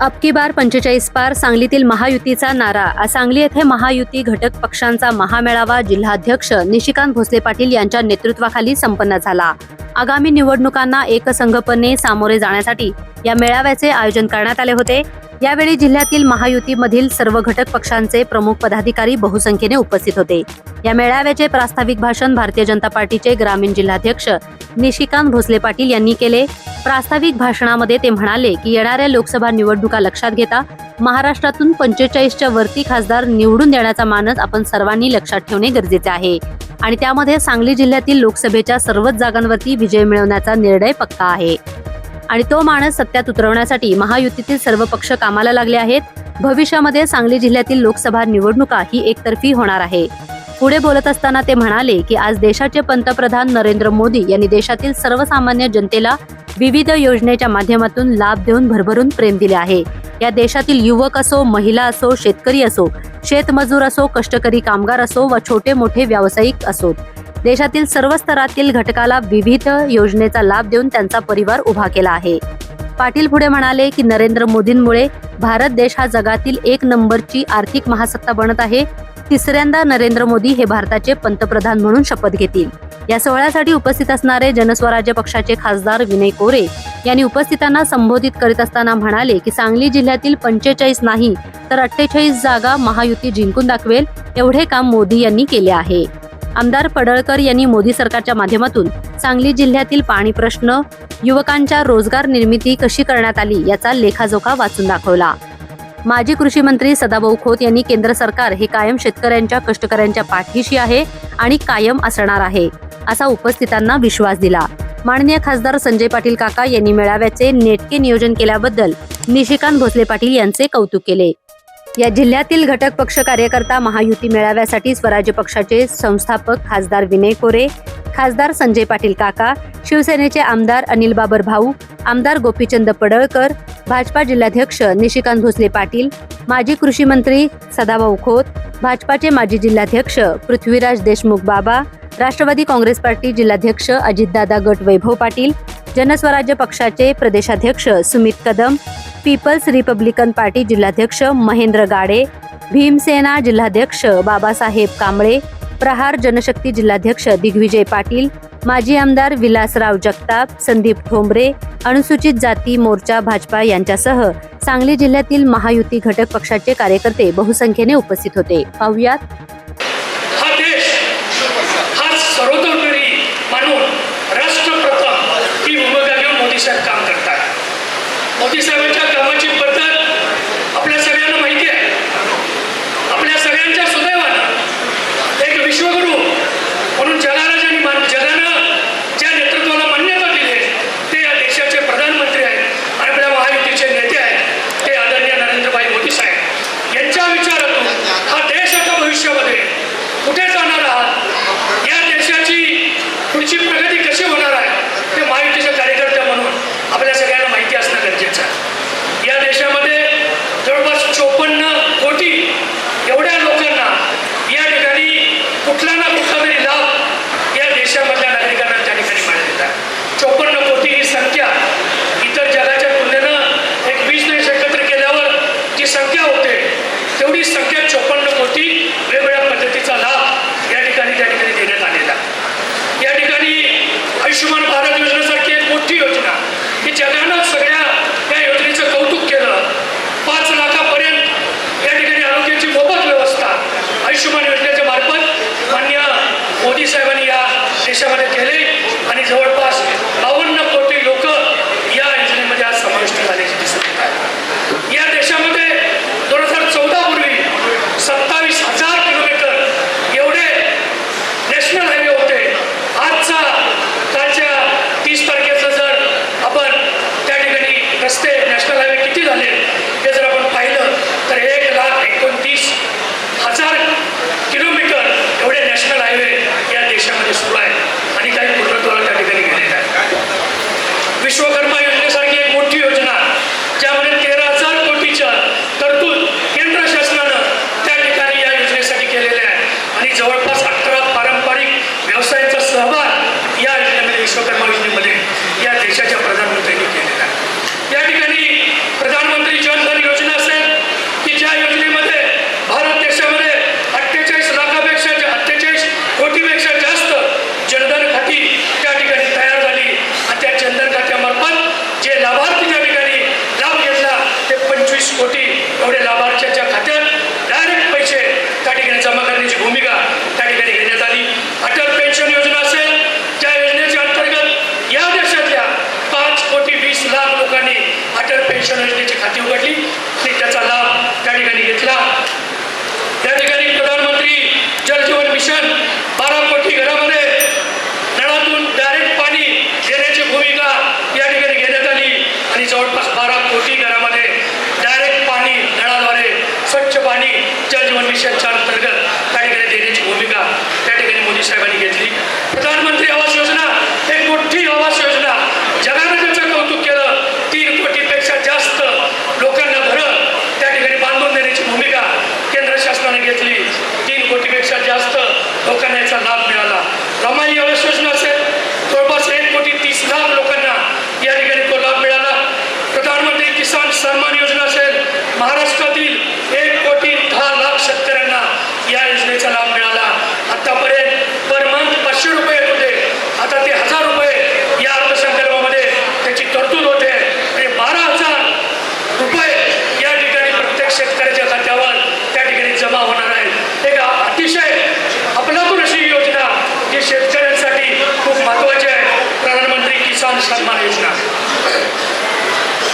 अबकी बार पंचेचाळीस पार सांगलीतील महायुतीचा नारा. सांगली येथे महायुती घटक पक्षांचा महामेळावा जिल्हाध्यक्ष निशिकांत भोसले पाटील यांच्या नेतृत्वाखाली संपन्न झाला. आगामी निवडणुकांना एकसंघपणे सामोरे जाण्यासाठी या मेळाव्याचे आयोजन करण्यात आले होते. यावेळी जिल्ह्यातील महायुतीमधील सर्व घटक पक्षांचे प्रमुख पदाधिकारी बहुसंख्येने उपस्थित होते. या मेळाव्याचे प्रास्ताविक भाषण भारतीय जनता पार्टीचे ग्रामीण जिल्हाध्यक्ष निशिकांत भोसले पाटील यांनी केले. प्रास्ताविक भाषणामध्ये ते म्हणाले की येणाऱ्या लोकसभा निवडणूक निवडणुका लक्षात घेता? महाराष्ट्रातून पंचेचाळीसच्या वरती खासदार निवडून देण्याचा मानस आपण सर्वांनी लक्षात ठेवणे गरजेचे आहे. आणि त्यामध्ये सांगली जिल्ह्यातील लोकसभेच्या सर्वच जागांवरती विजय मिळवण्याचा निर्णय पक्का आहे. आणि तो माणस सत्यात उतरवण्यासाठी महायुतीतील सर्व पक्ष कामाला लागले आहेत. भविष्यामध्ये सांगली जिल्ह्यातील लोकसभा निवडणुका ही एकतर्फी होणार आहे. पुढे बोलत असताना ते म्हणाले की आज देशाचे पंतप्रधान नरेंद्र मोदी यांनी देशातील सर्वसामान्य जनतेला विविध योजनेच्या माध्यमातून लाभ देऊन भरभरून प्रेम दिले आहे. या देशातील युवक असो महिला असो शेतकरी असो शेतमजूर असो कष्टकरी कामगार असो व छोटे मोठे व्यावसायिक असोत देशातील सर्व स्तरातील घटकाला विविध योजनेचा लाभ देऊन त्यांचा परिवार उभा केला आहे. पाटील पुढे म्हणाले की नरेंद्र मोदींमुळे भारत देश हा जगातील एक नंबरची आर्थिक महासत्ता बनत आहे. तिसऱ्यांदा नरेंद्र मोदी हे भारताचे पंतप्रधान म्हणून शपथ घेतील. या सोहळ्यासाठी उपस्थित असणारे जनस्वराज्य पक्षाचे खासदार विनय कोरे यांनी उपस्थितांना संबोधित करीत असताना म्हणाले की सांगली जिल्ह्यातील पंचेचाळीस नाही तर अठ्ठेचाळीस जागा महायुती जिंकून दाखवेल एवढे काम मोदी यांनी केले आहे. आमदार पडळकर यांनी मोदी सरकारच्या माध्यमातून सांगली जिल्ह्यातील पाणी प्रश्न युवकांच्या रोजगार निर्मिती कशी करण्यात आली याचा लेखाजोखा वाचून दाखवला. माजी कृषी मंत्री सदाभाऊ खोत यांनी केंद्र सरकार हे कायम शेतकऱ्यांच्या कष्टकऱ्यांच्या पाठीशी आहे आणि कायम असणार आहे. असा उपस्थितांना विश्वास दिला. माननीय खासदार संजय पाटील काका यांनी मेळाव्याचे नेटके नियोजन केल्याबद्दल निशिकांत भोसले पाटील यांचे कौतुक केले. या जिल्ह्यातील घटक पक्ष कार्यकर्ता महायुती मेळाव्यासाठी स्वराज्य पक्षाचे संस्थापक खासदार विनय कोरे खासदार संजय पाटील काका शिवसेनेचे आमदार अनिल बाबर भाऊ आमदार गोपीचंद पडळकर भाजपा जिल्हाध्यक्ष निशिकांत भोसले पाटील माजी कृषी मंत्री सदाभाऊ खोत भाजपाचे माजी जिल्हाध्यक्ष पृथ्वीराज देशमुख बाबा राष्ट्रवादी काँग्रेस पार्टी जिल्हाध्यक्ष अजितदादा गट वैभव पाटील जनस्वराज्य पक्षाचे प्रदेशाध्यक्ष Sumit Kadam people's republican party जिल्हाध्यक्ष महेंद्र गाडे भीमसेना जिल्हाध्यक्ष बाबासाहेब कांबळे प्रहार जनशक्ती जिल्हाध्यक्ष दिग्विजय पाटील माजी आमदार विलासराव जगताप संदीप ठोंबरे अनुसूचित जाती मोर्चा भाजपा यांच्यासह सांगली जिल्ह्यातील महायुती घटक पक्षाचे कार्यकर्ते बहुसंख्येने उपस्थित होते. पाहुयात हा देश हा सर्वतोपरी मानून राष्ट्रप्रथम ही भूमिका काम करतात मोदी साहेबांच्या मोठी योजना. की जगानं सगळ्या त्या योजनेचं कौतुक केलं. पाच लाखापर्यंत या ठिकाणी आरोग्याची मोफत व्यवस्था आयुष्यमान योजनेच्या मार्फत मान्य मोदी साहेबांनी या देशामध्ये केले आणि जवळपास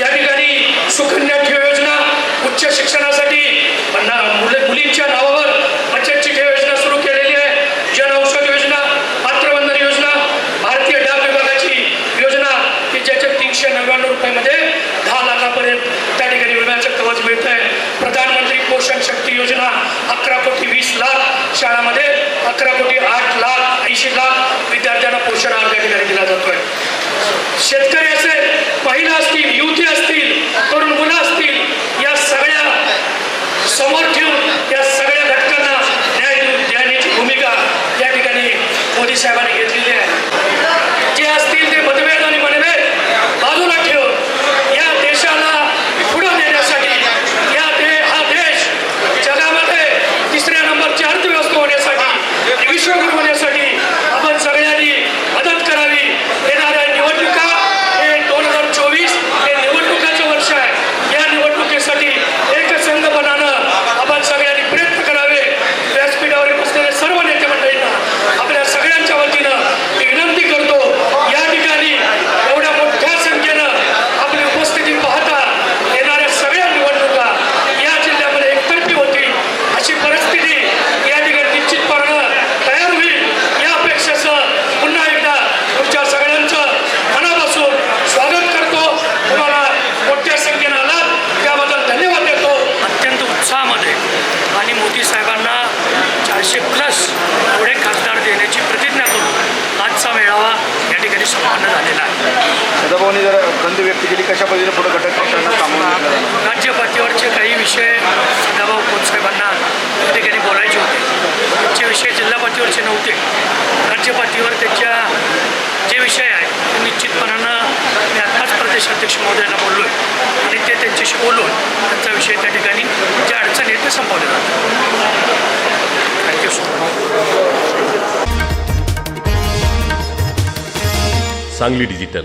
या ठिकाणी सुकन्या ठेव योजना उच्च शिक्षणासाठी मुले- मुलींच्या नावावर बचतची ठेव योजना सुरू केलेली आहे. जन औषध योजना पात्रबंधन योजना भारतीय डाक विभागाची योजना की ज्याच्या तीनशे नव्याण्णव रुपयामध्ये दहा लाखापर्यंत त्या ठिकाणी विम्याचं कवच मिळतं आहे प्रधानमंत्री पोषण शक्ती योजना अकरा कोटी वीस लाख शाळामध्ये अकरा कोटी आठ लाख ऐंशी लाख विद्यार्थ्यांना पोषण आहार त्या ठिकाणी दिला जातोय. शेतकरी असेल महिला असतील युवती असतील तरुण मुलं असतील या सगळ्या समोर ठेवून या सगळ्या घटकांना न्याय देऊन देण्याची भूमिका या ठिकाणी मोदी साहेबांनी घेतलेली आहे जे असतील ते मतभेद आणि मनभेद बाजूला ठेवून या देशाला पुढं नेण्यासाठी या दे हा देश जगामध्ये तिसऱ्या नंबरची अर्थव्यवस्था होण्यासाठी आणि विश्वगुरु होण्यासाठी आपण सगळ्यांनी मदत करावी येणाऱ्या निवडणुका हे दोन हजार चोवीस हे निवडणुकाचं वर्ष आहे या निवडणुकीसाठी एकसंघपणानं आपण सगळ्यांनी प्रयत्न करावे व्यासपीठावर बसलेले सर्व नेते मंडळींना आपल्या सगळ्यांच्या वतीनं मी विनंती करतो या ठिकाणी एवढ्या मोठ्या संख्येनं आपली उपस्थिती पाहता येणाऱ्या सगळ्या निवडणुका या जिल्ह्यामध्ये एकतर्फी होतील अशी परिस्थिती या ठिकाणी निश्चितपणानं तयार होईल या अपेक्षेसह पुन्हा एकदा तुमच्या सगळ्यांचं मनापासून स्वागत करतो तुम्हाला मोठ्या संख्येनं आलात त्याबद्दल धन्यवाद देतो अत्यंत उत्साहामध्ये आणि मोदी साहेबांना चारशे प्लस एवढे खासदार देण्याची प्रतिज्ञा करून आजचा मेळावा या ठिकाणी संपन्न झालेला आहे सदाभाऊनी जर खंत व्यक्त केली कशा पद्धतीने पुढे घटक पक्षांना सामावून घेतलं जाणार? राज्य पातळीवरचे काही विषय सदाभाऊ खोत साहेबांना या ठिकाणी बोलायचे होते. त्यांचे विषय जिल्हा पातळीवरचे नव्हते. राज्य पातळीवर त्यांच्या जे विषय आहेत ते निश्चितपणानं मी आत्ताच प्रदेशाध्यक्ष महोदयांना बोललो आहे आणि ते त्यांच्याशी बोलून त्यांचा विषय त्या ठिकाणी ज्या अडचणी आहेत ते संपवले जातात. Thank you so much Sangli digital.